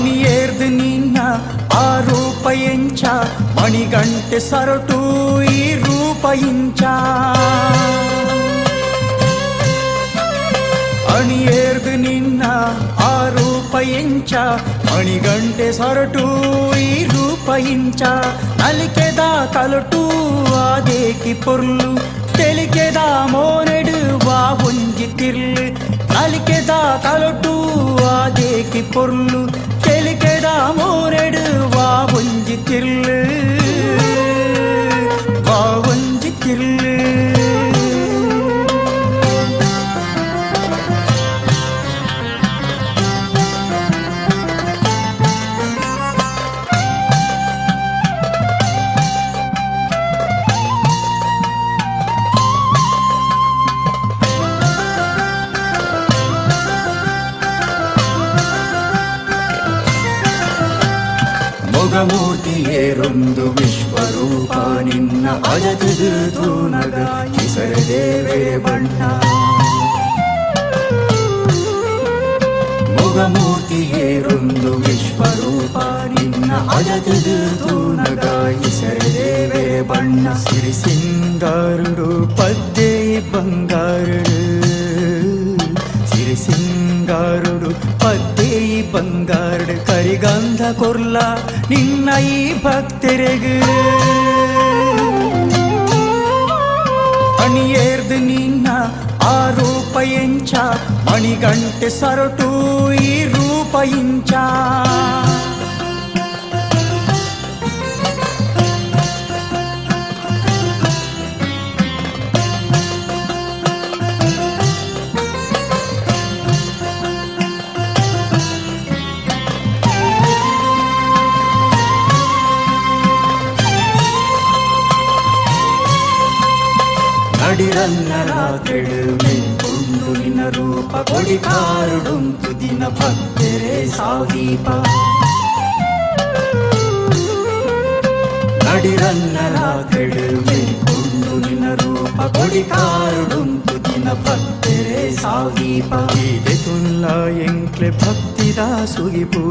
ಮಣಿಯೇರ್ದು ನಿನ್ನ ಆರೋಪ ಎಂಚ ಮಣಿಗಂಟೆ ಸರಟು ಈ ರೂಪ ಇಂಚ ಅಣಿಯೇರ್ದು ನಿನ್ನ ಆರೋಪ ಎಂಚ ಮಣಿಗಂಟೆ ಸರಟು ಈ ರೂಪ ಇಂಚ ನಲಿಕೆದ ಕಲಟು ಆದೇಕಿ ಪೊರ್ಲು తెలికెదా మోనెడు వా ఉంజి తిర్లు అలికెదా కలటూ ఆదేకి పొర్లు ಮುಖಮೂರ್ತಿಯೇರೊಂದು ವಿಶ್ವರೂಪ ನಿನ್ನ ಅಜತಿದು ತೂನಗ ಹೆಸರದೇವೇ ಬಣ್ಣ ಮುಖಮೂರ್ತಿಯೇರೊಂದು ವಿಶ್ವರೂಪ ನಿನ್ನ ಅಜತಿದು ತೂನಗ ಹೆಸರದೇವೇ ಬಣ್ಣ ಸಿರಿ ಸಿಂಗಾರುಡು ಪದ್ದೆ ಬಂಗಾರುಡು ಸಿರಿ ಸಿಂಗಾರುಡು ಪದ್ದೆ ಈ ಬಂಗಾರ್ಡ್ ಕರಿಗಂಧ ಕೊರ್ಲ, ನಿನ್ನ ಈ ಭಕ್ತರಿಗ. ಅಣಿಯೇರ್ದು ನಿನ್ನ ಆ ರೂಪ ಎಂಚ, ಮಣಿಗಂಟೆ ಸರಟು ಈ ರೂಪ ಇಂಚಾ. ಕಡಿರಲ್ಲರ ಕೆಡುಮೆ ಕೊಂಡು ನಿನ್ನ ರೂಪ ಕೊಡಿ ಕಾರುಡುಂತು ತುದಿನ ಭಕ್ತರೆ ಸಾಹೀಪ ಕಡಿರಲ್ಲರ ಕೆಡುಮೆ ಕೊಂಡು ನಿನ್ನ ರೂಪ ಕೊಡಿ ಕಾರುಡುಂತು ತುದಿನ ಭಕ್ತರೆ ಸಾಹೀಪ ಇದೆ ತುಲ್ಲ ಎಂಕ್ಲೆ ಭಕ್ತಿ ದಾಸುಗಿಪೂ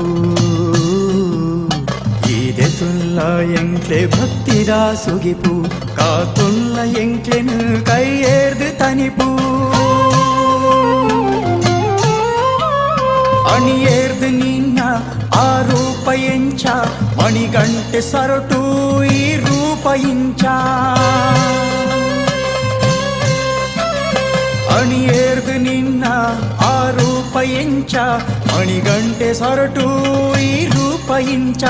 ಈದೆತುಲ್ಲ ಎಂಕ್ಲೆ ಭಕ್ತಿದ ಸುಗಿಪು ಕಾತುಲ್ಲ ಎಂಕ್ಲೆನು ಕೈಯೇರ್ದು ತನಿಪು ಅಣಿಯೇರ್ದು ನಿನ್ನ ಆ ರೂಪಯಿಂಚ ಮಣಿಗಂಟೆ ಸರಟು ಈ ರೂಪಯಿಂಚ ಅಣಿಯೇರ್ದು ನಿನ್ನ ಆ ರೂಪಯಿಂಚ ಮಣಿಗಂಟೆ ಸೊರಟು ಈ ರೂಪಯಿಂಚ